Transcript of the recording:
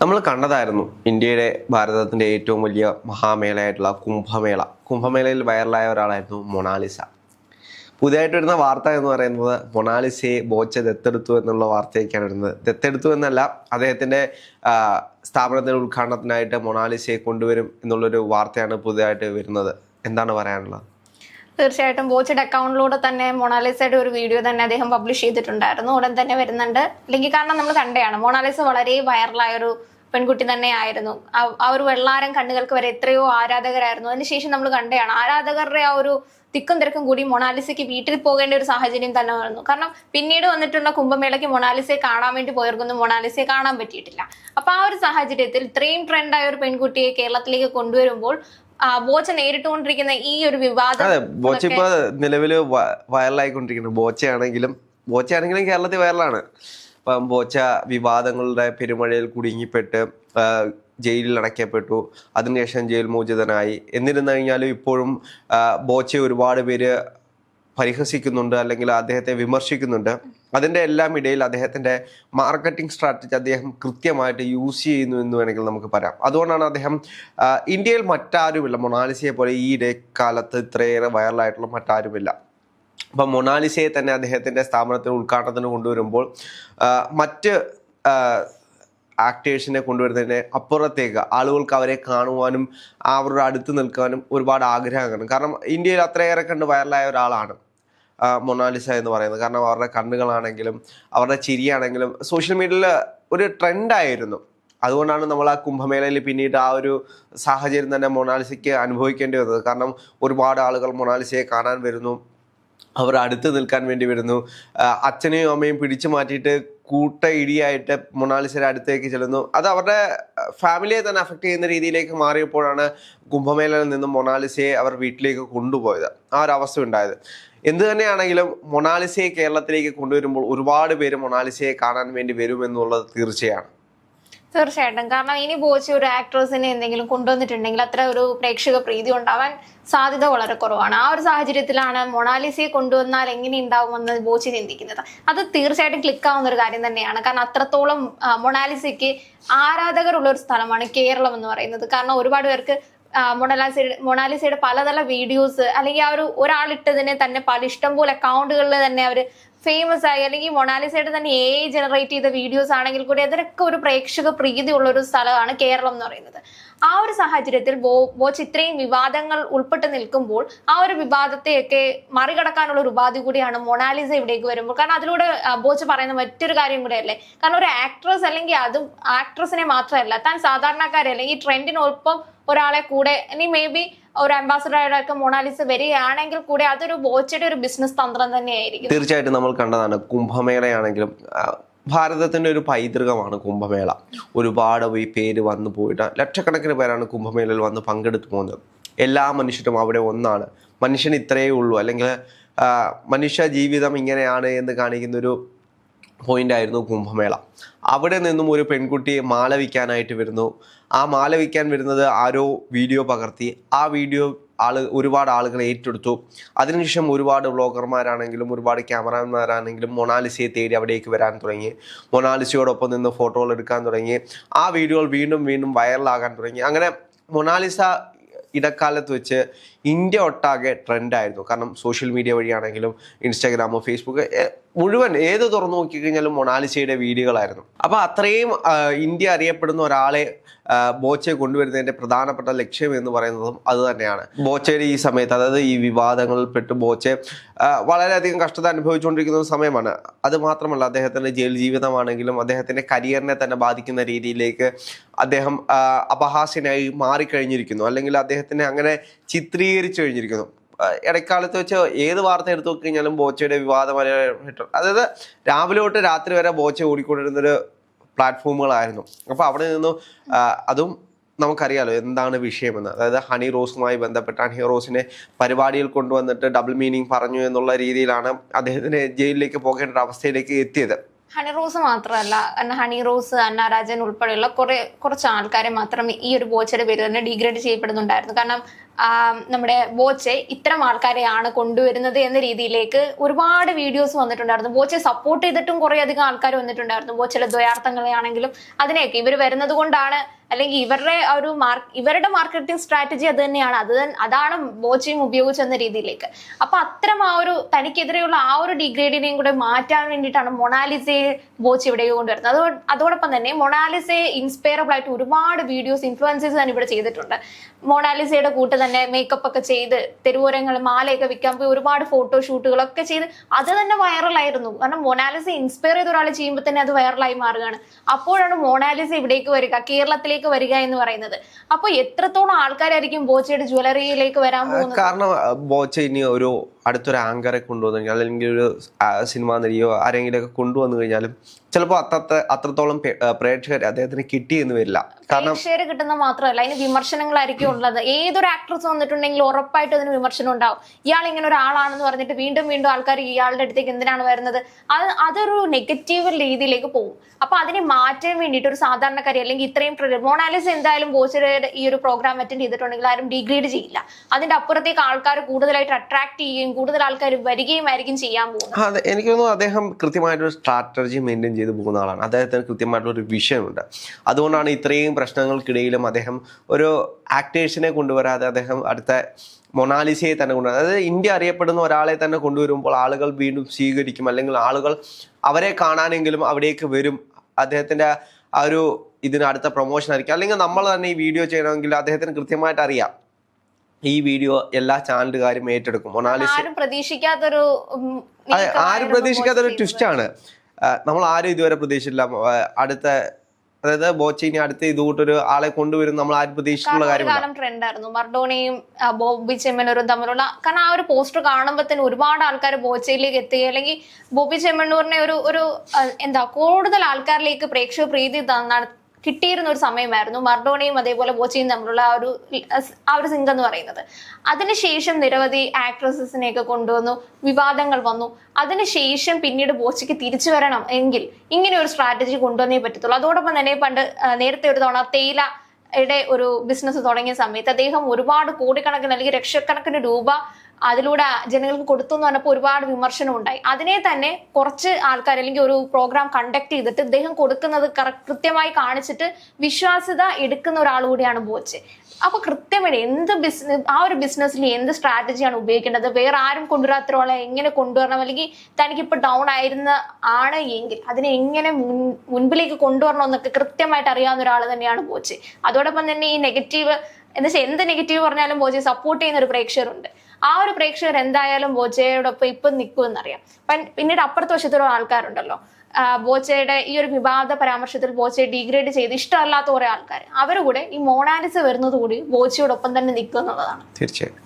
നമ്മൾ കണ്ടതായിരുന്നു ഇന്ത്യയുടെ ഭാരതത്തിന്റെ ഏറ്റവും വലിയ മഹാമേളയായിട്ടുള്ള കുംഭമേള. കുംഭമേളയിൽ വൈറലായ ഒരാളായിരുന്നു മൊണാലിസ. പുതിയതായിട്ട് വരുന്ന വാർത്ത എന്ന് പറയുന്നത് മൊണാലിസയെ ബോച്ച ദത്തെടുത്തു എന്നുള്ള വാർത്തയൊക്കെയാണ് വരുന്നത്. ദത്തെടുത്തു എന്നല്ല അദ്ദേഹത്തിന്റെ സ്ഥാപനത്തിന്റെ ഉദ്ഘാടനത്തിനായിട്ട് മൊണാലിസയെ കൊണ്ടുവരും എന്നുള്ളൊരു വാർത്തയാണ് പുതിയതായിട്ട് വരുന്നത്. എന്താണ് പറയാനുള്ളത്? തീർച്ചയായിട്ടും വോച്ചഡ് അക്കൗണ്ടിലൂടെ തന്നെ മൊണാലിസയുടെ ഒരു വീഡിയോ തന്നെ അദ്ദേഹം പബ്ലിഷ് ചെയ്തിട്ടുണ്ടായിരുന്നു. ഉടൻ തന്നെ വരുന്നുണ്ട്. അല്ലെങ്കിൽ കാരണം നമ്മൾ കണ്ടതാണ് മൊണാലിസ വളരെ വൈറലായ ഒരു പെൺകുട്ടി തന്നെ ആയിരുന്നു ആ- ഒരു വെള്ളാരം കണ്ണുകൾക്ക് വരെ എത്രയോ ആരാധകരായിരുന്നു. അതിനുശേഷം നമ്മൾ കണ്ടതാണ്. ആരാധകരുടെ ആ ഒരു തിക്കും തിരക്കും കൂടി മൊണാലിസയ്ക്ക് വീട്ടിൽ പോകേണ്ട ഒരു സാഹചര്യം തന്നെ വന്നു. കാരണം പിന്നീട് വന്നിട്ടുള്ള കുംഭമേളയ്ക്ക് മൊണാലിസയെ കാണാൻ വേണ്ടി പോയവർക്കൊന്നും മൊണാലിസയെ കാണാൻ പറ്റിയിട്ടില്ല. അപ്പൊ ആ ഒരു സാഹചര്യത്തിൽ ഇത്രയും ട്രെൻഡായ ഒരു പെൺകുട്ടിയെ കേരളത്തിലേക്ക് കൊണ്ടുവരുമ്പോൾ ബോച്ച നേരിട്ടുകൊണ്ടിരിക്കുന്ന ഈ ഒരു വിവാദം അതെ ബോച്ച ഇപ്പൊ നിലവിൽ വൈറലായിക്കൊണ്ടിരിക്കുന്നു. ബോച്ചയാണെങ്കിലും ബോച്ചയാണെങ്കിലും കേരളത്തിൽ വൈറലാണ്. ഇപ്പം ബോച്ച വിവാദങ്ങളുടെ പെരുമഴയിൽ കുടുങ്ങിപ്പെട്ട് ജയിലിൽ അടയ്ക്കപ്പെട്ടു അതിനുശേഷം ജയിൽ മോചിതനായി. എന്നിരുന്നു കഴിഞ്ഞാലും ഇപ്പോഴും ബോച്ച ഒരുപാട് പേര് പരിഹസിക്കുന്നുണ്ട് അല്ലെങ്കിൽ അദ്ദേഹത്തെ വിമർശിക്കുന്നുണ്ട്. അതിന്റെ എല്ലാം ഇടയിൽ അദ്ദേഹത്തിന്റെ മാർക്കറ്റിംഗ് സ്ട്രാറ്റജി അദ്ദേഹം കൃത്യമായിട്ട് യൂസ് ചെയ്യുന്നു എന്ന് വേണമെങ്കിൽ നമുക്ക് പറയാം. അതുകൊണ്ടാണ് അദ്ദേഹം ഇന്ത്യയിൽ മറ്റാരുമില്ല. മൊണാലിസയെ പോലെ ഈ ഇടക്കാലത്ത് ഇത്രയേറെ വൈറലായിട്ടുള്ള മറ്റാരുമില്ല. അപ്പം മൊണാലിസയെ തന്നെ അദ്ദേഹത്തിന്റെ സ്ഥാപനത്തിന് ഉദ്ഘാടനത്തിന് കൊണ്ടുവരുമ്പോൾ മറ്റ് ആക്ടേഴ്സിനെ കൊണ്ടുവരുന്നതിന് അപ്പുറത്തേക്ക് ആളുകൾക്ക് അവരെ കാണുവാനും അവരുടെ അടുത്ത് നിൽക്കാനും ഒരുപാട് ആഗ്രഹം കാണും കാരണം ഇന്ത്യയിൽ അത്രയേറെ കണ്ട് വൈറലായ ഒരാളാണ്. മൊണാലിസ എന്ന് പറയുന്നത്. കാരണം അവരുടെ കണ്ണുകളാണെങ്കിലും അവരുടെ ചിരിയാണെങ്കിലും സോഷ്യൽ മീഡിയയിൽ ഒരു ട്രെൻഡായിരുന്നു അതുകൊണ്ടാണ് നമ്മൾ ആ കുംഭമേളയിൽ പിന്നീട് ആ ഒരു സാഹചര്യം തന്നെ മൊണാലിസയ്ക്ക് അനുഭവിക്കേണ്ടി വന്നത്. കാരണം ഒരുപാട് ആളുകൾ മൊണാലിസയെ കാണാൻ വരുന്നു. അവർ അടുത്ത് നിൽക്കാൻ വേണ്ടി വരുന്നു. അച്ഛനെയും അമ്മയും പിടിച്ചു മാറ്റിയിട്ട് കൂട്ട ഇടിയായിട്ട് മൊണാലിസയുടെ അടുത്തേക്ക് ചെല്ലുന്നു. അത് അവരുടെ ഫാമിലിയെ തന്നെ അഫക്റ്റ് ചെയ്യുന്ന രീതിയിലേക്ക് മാറിയപ്പോഴാണ് കുംഭമേളയിൽ നിന്നും മൊണാലിസയെ അവർ വീട്ടിലേക്ക് കൊണ്ടുപോയത്. ആ ഒരു അവസ്ഥ ഉണ്ടായത്. എന്ത് തന്നെയാണെങ്കിലും മൊണാലിസയെ കേരളത്തിലേക്ക് കൊണ്ടുവരുമ്പോൾ ഒരുപാട് പേര് മൊണാലിസയെ കാണാൻ വേണ്ടി വരുമെന്നുള്ളത് തീർച്ചയാണ്. തീർച്ചയായിട്ടും. കാരണം ഇനി ബോച്ച് ഒരു ആക്ട്രസിനെ എന്തെങ്കിലും കൊണ്ടുവന്നിട്ടുണ്ടെങ്കിൽ അത്ര ഒരു പ്രേക്ഷക പ്രീതി ഉണ്ടാവാൻ സാധ്യത വളരെ കുറവാണ്. ആ ഒരു സാഹചര്യത്തിലാണ് മൊണാലിസയെ കൊണ്ടുവന്നാൽ എങ്ങനെ ഉണ്ടാവുമെന്ന് ബോച്ചി ചിന്തിക്കുന്നത്. അത് തീർച്ചയായിട്ടും ക്ലിക്കാവുന്ന ഒരു കാര്യം തന്നെയാണ്. കാരണം അത്രത്തോളം മൊണാലിസയ്ക്ക് ആരാധകരുള്ള ഒരു സ്ഥലമാണ് കേരളം എന്ന് പറയുന്നത്. കാരണം ഒരുപാട് പേർക്ക് മൊണാലിസയുടെ മൊണാലിസയുടെ പലതല വീഡിയോസ് അല്ലെങ്കിൽ ആ ഒരു ഒരാളിട്ടതിനെ തന്നെ പല ഇഷ്ടംപോലെ അക്കൗണ്ടുകളിൽ തന്നെ അവർ ഫേമസ് ആയി. അല്ലെങ്കിൽ മൊണാലിസയുടെ തന്നെ എ ജനറേറ്റ് ചെയ്ത വീഡിയോസ് ആണെങ്കിൽ കൂടി അതിനൊക്കെ ഒരു പ്രേക്ഷക പ്രീതി ഉള്ള ഒരു സ്ഥലമാണ് കേരളം എന്ന് പറയുന്നത്. ആ ഒരു സാഹചര്യത്തിൽ ബോ ഇത്രയും വിവാദങ്ങൾ ഉൾപ്പെട്ട് നിൽക്കുമ്പോൾ ആ ഒരു വിവാദത്തെയൊക്കെ മറികടക്കാനുള്ള ഒരു ഉപാധി കൂടിയാണ് മൊണാലിസ ഇവിടേക്ക് വരുമ്പോൾ. കാരണം അതിലൂടെ ബോച്ച് പറയുന്ന മറ്റൊരു കാര്യം കൂടെ അല്ലേ? കാരണം ഒരു ആക്ട്രസ് അല്ലെങ്കിൽ അതും ആക്ട്രസിനെ മാത്രമല്ല താൻ സാധാരണക്കാരെ അല്ലെങ്കിൽ ട്രെൻഡിനൊപ്പം ഒരാളെ കൂടെ ഇനി മേ ബി ഒരു അംബാസഡറായിട്ട് മൊണാലിസ വരികയാണെങ്കിൽ കൂടെ അതൊരു ബോച്ചയുടെ ഒരു ബിസിനസ് തന്ത്രം തന്നെയായിരിക്കും. തീർച്ചയായിട്ടും നമ്മൾ കണ്ടതാണ് കുംഭമേളയാണെങ്കിലും ഭാരതത്തിന്റെ ഒരു പൈതൃകമാണ് കുംഭമേള. ഒരുപാട് ഈ പേര് വന്നു പോയിട്ട് ലക്ഷക്കണക്കിന് പേരാണ് കുംഭമേളയിൽ വന്ന് പങ്കെടുത്തു പോകുന്നത്. എല്ലാ മനുഷ്യരും അവിടെ ഒന്നാണ്. മനുഷ്യൻ ഇത്രയേ ഉള്ളൂ. അല്ലെങ്കിൽ മനുഷ്യ ജീവിതം ഇങ്ങനെയാണ് എന്ന് കാണിക്കുന്ന പോയിന്റ് ആയിരുന്നു കുംഭമേള. അവിടെ നിന്നും ഒരു പെൺകുട്ടി മാല വിൽക്കാനായിട്ട് വരുന്നു. ആ മാല വിൽക്കാൻ വരുന്നത് ആരോ വീഡിയോ പകർത്തി. ആ വീഡിയോ ആൾ ഒരുപാട് ആളുകൾ ഏറ്റെടുത്തു. അതിനുശേഷം ഒരുപാട് വ്ളോഗർമാരാണെങ്കിലും ഒരുപാട് ക്യാമറമാരാണെങ്കിലും മൊണാലിസയെ തേടി അവിടേക്ക് വരാൻ തുടങ്ങി. മൊണാലിസയോടൊപ്പം നിന്ന് ഫോട്ടോകൾ എടുക്കാൻ തുടങ്ങി. ആ വീഡിയോകൾ വീണ്ടും വീണ്ടും വൈറലാകാൻ തുടങ്ങി. അങ്ങനെ മൊണാലിസ ഇടക്കാലത്ത് വെച്ച് ഇന്ത്യ ഒട്ടാകെ ട്രെൻഡായിരുന്നു കാരണം സോഷ്യൽ മീഡിയ വഴിയാണെങ്കിലും ഇൻസ്റ്റാഗ്രാമോ ഫേസ്ബുക്ക് മുഴുവൻ ഏത് തുറന്നു നോക്കിക്കഴിഞ്ഞാലും മൊണാലിസയുടെ വീഡിയോകളായിരുന്നു. അപ്പോൾ അത്രയും ഇന്ത്യ അറിയപ്പെടുന്ന ഒരാളെ ബോച്ചയെ ബോച്ചെ കൊണ്ടുവരുന്നതിന്റെ പ്രധാനപ്പെട്ട ലക്ഷ്യം എന്ന് പറയുന്നതും അത് തന്നെയാണ്. ബോച്ചയുടെ ഈ സമയത്ത് അതായത് ഈ വിവാദങ്ങളിൽ പെട്ട് ബോച്ചെ വളരെയധികം കഷ്ടത അനുഭവിച്ചുകൊണ്ടിരിക്കുന്ന ഒരു സമയമാണ്. അത് മാത്രമല്ല അദ്ദേഹത്തിന്റെ ജയിൽ ജീവിതമാണെങ്കിലും അദ്ദേഹത്തിന്റെ കരിയറിനെ തന്നെ ബാധിക്കുന്ന രീതിയിലേക്ക് അദ്ദേഹം അപഹാസ്യനായി മാറിക്കഴിഞ്ഞിരിക്കുന്നു. അല്ലെങ്കിൽ അദ്ദേഹത്തിനെ അങ്ങനെ ചിത്രീകരിച്ചു കഴിഞ്ഞിരിക്കുന്നു. ഇടക്കാലത്ത് വെച്ച് ഏത് വാർത്ത എടുത്തു നോക്കി കഴിഞ്ഞാലും ബോച്ചയുടെ വിവാദപരമായിട്ട് അതായത് രാവിലെ തൊട്ട് രാത്രി വരെ ബോച്ച ഓടിക്കൊണ്ടിരുന്നൊരു പ്ലാറ്റ്ഫോമുകളായിരുന്നു. അപ്പോൾ അവിടെ നിന്നും അതും നമുക്കറിയാലോ എന്താണ് വിഷയമെന്ന്. അതായത് ഹണി റോസുമായി ബന്ധപ്പെട്ട് ഹണി റോസിനെ പരിപാടിയിൽ കൊണ്ടുവന്നിട്ട് ഡബിൾ മീനിങ് പറഞ്ഞു എന്നുള്ള രീതിയിലാണ് അദ്ദേഹത്തിന് ജയിലിലേക്ക് പോകേണ്ട ഒരു അവസ്ഥയിലേക്ക് എത്തിയത്. ഹണി റോസ് മാത്രമല്ല ഹണി റോസ് അന്ന രാജൻ ഉൾപ്പെടെയുള്ള കുറെ കുറച്ച് ആൾക്കാരെ മാത്രം ഈ ഒരു ബോച്ചയുടെ പേര് തന്നെ ഡീഗ്രേഡ് ചെയ്യപ്പെടുന്നുണ്ടായിരുന്നു. കാരണം നമ്മുടെ ബോച്ചെ ഇത്തരം ആൾക്കാരെയാണ് കൊണ്ടുവരുന്നത് എന്ന രീതിയിലേക്ക് ഒരുപാട് വീഡിയോസ് വന്നിട്ടുണ്ടായിരുന്നു. ബോച്ചെ സപ്പോർട്ട് ചെയ്തിട്ടും കുറെ അധികം ആൾക്കാർ വന്നിട്ടുണ്ടായിരുന്നു. ബോച്ചയുടെ ദ്വയാർത്ഥങ്ങളെയാണെങ്കിലും അതിനെയൊക്കെ ഇവർ വരുന്നത് കൊണ്ടാണ് അല്ലെങ്കിൽ ഇവരുടെ ഒരു മാർക്ക് ഇവരുടെ മാർക്കറ്റിംഗ് സ്ട്രാറ്റജി അത് തന്നെയാണ്. അത് അതാണ് ബോച്ചയും ഉപയോഗിച്ചെന്ന രീതിയിലേക്ക്. അപ്പൊ അത്തരം ആ ഒരു തനിക്കെതിരെയുള്ള ആ ഒരു ഡിഗ്രേഡിനെയും കൂടെ മാറ്റാൻ വേണ്ടിയിട്ടാണ് മൊണാലിസയെ ബോച്ച് ഇവിടെ കൊണ്ടുവരുന്നത്. അതോ അതോടൊപ്പം തന്നെ മൊണാലിസയെ ഇൻസ്പയറബിൾ ആയിട്ട് ഒരുപാട് വീഡിയോസ് ഇൻഫ്ലുവൻസേഴ്സ് തന്നെ ഇവിടെ ചെയ്തിട്ടുണ്ട്. മൊണാലിസയുടെ കൂട്ട് തന്നെ മേക്കപ്പ് ഒക്കെ ചെയ്ത് തെരുവോരങ്ങൾ മാലയൊക്കെ വിൽക്കാൻ പോയി ഒരുപാട് ഫോട്ടോഷൂട്ടുകളൊക്കെ ചെയ്ത് അത് തന്നെ വൈറലായിരുന്നു കാരണം മൊണാലിസ ഇൻസ്പയർ ചെയ്ത ഒരാൾ ചെയ്യുമ്പോൾ തന്നെ അത് വൈറലായി മാറുകയാണ്. അപ്പോഴാണ് മൊണാലിസ ഇവിടേക്ക് വരിക കേരളത്തിലേക്ക് വരിക എന്ന് പറയുന്നത്. അപ്പൊ എത്രത്തോളം ആൾക്കാരായിരിക്കും ബോച്ചയുടെ ജ്വല്ലറിയിലേക്ക് വരാൻ പോകുന്നത്? കാരണം ബോച്ച ഇനി ഒരു അടുത്തൊരു ആങ്കറെ കൊണ്ടുവന്നു അല്ലെങ്കിൽ ഒരു സിനിമ നടിയോ ആരെങ്കിലും ഒക്കെ കൊണ്ടുവന്നു കഴിഞ്ഞാലും ചിലപ്പോൾ അത്ര അത്രത്തോളം പ്രേക്ഷകർ അദ്ദേഹത്തിന് കിട്ടിയെന്ന് വരില്ല. കാരണം കിട്ടുന്ന മാത്രമല്ല അതിന് വിമർശനങ്ങളായിരിക്കും ഉള്ളത്. ഏതൊരു ആക്ട്രസ് വന്നിട്ടുണ്ടെങ്കിൽ ഉറപ്പായിട്ട് അതിന് വിമർശനം ഉണ്ടാവും. ഇയാൾ ഇങ്ങനെ ഒരാളാണെന്ന് പറഞ്ഞിട്ട് വീണ്ടും വീണ്ടും ആൾക്കാർ ഇയാളുടെ അടുത്തേക്ക് എന്തിനാണ് വരുന്നത്? അത് അതൊരു നെഗറ്റീവ് രീതിയിലേക്ക് പോകും. അപ്പൊ അതിനെ മാറ്റാൻ വേണ്ടിയിട്ട് ഒരു സാധാരണക്കാരി അല്ലെങ്കിൽ ഇത്രയും മോണാലിസ് എന്തായാലും ബോച്ചയുടെ ഈ ഒരു പ്രോഗ്രാം അറ്റൻഡ് ചെയ്തിട്ടുണ്ടെങ്കിൽ ആരും ഡിഗ്രേഡ് ചെയ്യില്ല. അതിന്റെ അപ്പുറത്തേക്ക് ആൾക്കാർ കൂടുതലായിട്ട് അട്രാക്ട് ചെയ്യുകയും കൂടുതൽ ആൾക്കാർ വരികയും ആയിരിക്കും ചെയ്യാൻ പോകുന്നത്. അതെ. എനിക്ക് തോന്നുന്നു അദ്ദേഹം കൃത്യമായിട്ടൊരു സ്ട്രാറ്റജി മെയിന്റെയിൻ ചെയ്ത് പോകുന്ന ആളാണ്. അദ്ദേഹത്തിന് കൃത്യമായിട്ടുള്ള ഒരു വിഷൻ ഉണ്ട് അതുകൊണ്ടാണ് ഇത്രയും പ്രശ്നങ്ങൾക്കിടയിലും അദ്ദേഹം ഒരു ആക്ടേഴ്സിനെ കൊണ്ടുവരാതെ അദ്ദേഹം അടുത്ത മൊണാലിസയെ തന്നെ കൊണ്ടുവരും അതായത് ഇന്ത്യ അറിയപ്പെടുന്ന ഒരാളെ തന്നെ കൊണ്ടുവരുമ്പോൾ ആളുകൾ വീണ്ടും സ്വീകരിക്കും. അല്ലെങ്കിൽ ആളുകൾ അവരെ കാണാനെങ്കിലും അവിടേക്ക് വരും. അദ്ദേഹത്തിന്റെ ആ ഒരു ഇതിന് അടുത്ത പ്രൊമോഷൻ ആയിരിക്കും അല്ലെങ്കിൽ നമ്മൾ തന്നെ ഈ വീഡിയോ ചെയ്യണമെങ്കിൽ അദ്ദേഹത്തിന് കൃത്യമായിട്ട് അറിയാം. ഈ വീഡിയോ എല്ലാ ചാനലുകാരും ഏറ്റെടുക്കും മൊണാലിസ ആരും പ്രതീക്ഷിക്കാത്തൊരു ആരും പ്രതീക്ഷിക്കാത്തൊരു ട്വിസ്റ്റ് ആണ്. നമ്മൾ ആരും ഇതുവരെ പ്രതീക്ഷിച്ചില്ല അടുത്ത അതായത് ബോച്ച ഇനി അടുത്ത ഇതുകൂട്ടൊരു ആളെ കൊണ്ടുവരും നമ്മൾ ആരും പ്രതീക്ഷിച്ചിട്ടുള്ള കാര്യം ട്രെൻഡായിരുന്നു മർഡോണയും ബോബി ചെമ്മനൂരും തമ്മിലുള്ള കാരണം ആ ഒരു പോസ്റ്റർ കാണുമ്പോൾ തന്നെ ഒരുപാട് ആൾക്കാർ ബോച്ചയിലേക്ക് എത്തുക അല്ലെങ്കിൽ ബോബി ചെമ്മണ്ണൂറിനെ ഒരു ഒരു എന്താ കൂടുതൽ ആൾക്കാരിലേക്ക് പ്രേക്ഷക പ്രീതി കിട്ടിയിരുന്ന ഒരു സമയമായിരുന്നു. മർഡോണയും അതേപോലെ ബോച്ചയും തമ്മിലുള്ള ആ ഒരു ആ ഒരു സിംഗ് എന്ന് പറയുന്നത്. അതിനുശേഷം നിരവധി ആക്ട്രസസിനെയൊക്കെ കൊണ്ടുവന്നു വിവാദങ്ങൾ വന്നു. അതിനുശേഷം പിന്നീട് ബോച്ചയ്ക്ക് തിരിച്ചു വരണം എങ്കിൽ ഇങ്ങനെ ഒരു സ്ട്രാറ്റജി കൊണ്ടുവന്നേ പറ്റത്തുള്ളൂ. അതോടൊപ്പം തന്നെ പണ്ട് നേരത്തെ ഒരു തവണ തേയില യുടെ ഒരു ബിസിനസ് തുടങ്ങിയ സമയത്ത് അദ്ദേഹം ഒരുപാട് കോടിക്കണക്കിന് അല്ലെങ്കിൽ ലക്ഷക്കണക്കിന് രൂപ അതിലൂടെ ജനങ്ങൾക്ക് കൊടുത്തു എന്ന് പറഞ്ഞപ്പോൾ ഒരുപാട് വിമർശനം ഉണ്ടായി അതിനെ തന്നെ കുറച്ച് ആൾക്കാർ അല്ലെങ്കിൽ ഒരു പ്രോഗ്രാം കണ്ടക്ട് ചെയ്തിട്ട് ഇദ്ദേഹം കൊടുക്കുന്നത് കൃത്യമായി കാണിച്ചിട്ട് വിശ്വാസ്യത എടുക്കുന്ന ഒരാൾ കൂടിയാണ് ബോച്ച്. അപ്പൊ കൃത്യമായിട്ട് എന്ത് ബിസിനസ് ആ ഒരു ബിസിനസ്സിൽ എന്ത് സ്ട്രാറ്റജിയാണ് ഉപയോഗിക്കേണ്ടത്? വേറെ ആരും കൊണ്ടുവരാത്തോളം എങ്ങനെ കൊണ്ടുവരണം? അല്ലെങ്കിൽ തനിക്ക് ഇപ്പൊ ഡൗൺ ആയിരുന്ന ആണ് എങ്കിൽ അതിനെ എങ്ങനെ മുൻ മുൻപിലേക്ക് കൊണ്ടുവരണം എന്നൊക്കെ കൃത്യമായിട്ട് അറിയാവുന്ന ഒരാൾ തന്നെയാണ് ബോച്ച്. അതോടൊപ്പം തന്നെ ഈ നെഗറ്റീവ് എന്താ വെച്ചാൽ എന്ത് നെഗറ്റീവ് പറഞ്ഞാലും ബോച്ച് സപ്പോർട്ട് ചെയ്യുന്ന ഒരു പ്രേക്ഷകരുണ്ട്. ആ ഒരു പ്രേക്ഷകർ എന്തായാലും ബോച്ചയോടൊപ്പം ഇപ്പം നിൽക്കുമെന്നറിയാം പിന്നീട് അപ്പുറത്തെ വശത്തുള്ള ആൾക്കാരുണ്ടല്ലോ. ബോച്ചയുടെ ഈ ഒരു വിവാദ പരാമർശത്തിൽ ബോച്ചയെ ഡീഗ്രേഡ് ചെയ്ത് ഇഷ്ടമല്ലാത്ത കുറെ ആൾക്കാർ അവരുകൂടെ കൂടെ ഈ മോണാലിസ് വരുന്നത് കൂടി ബോച്ചയോടൊപ്പം തന്നെ നിൽക്കുക എന്നുള്ളതാണ് തീർച്ചയായും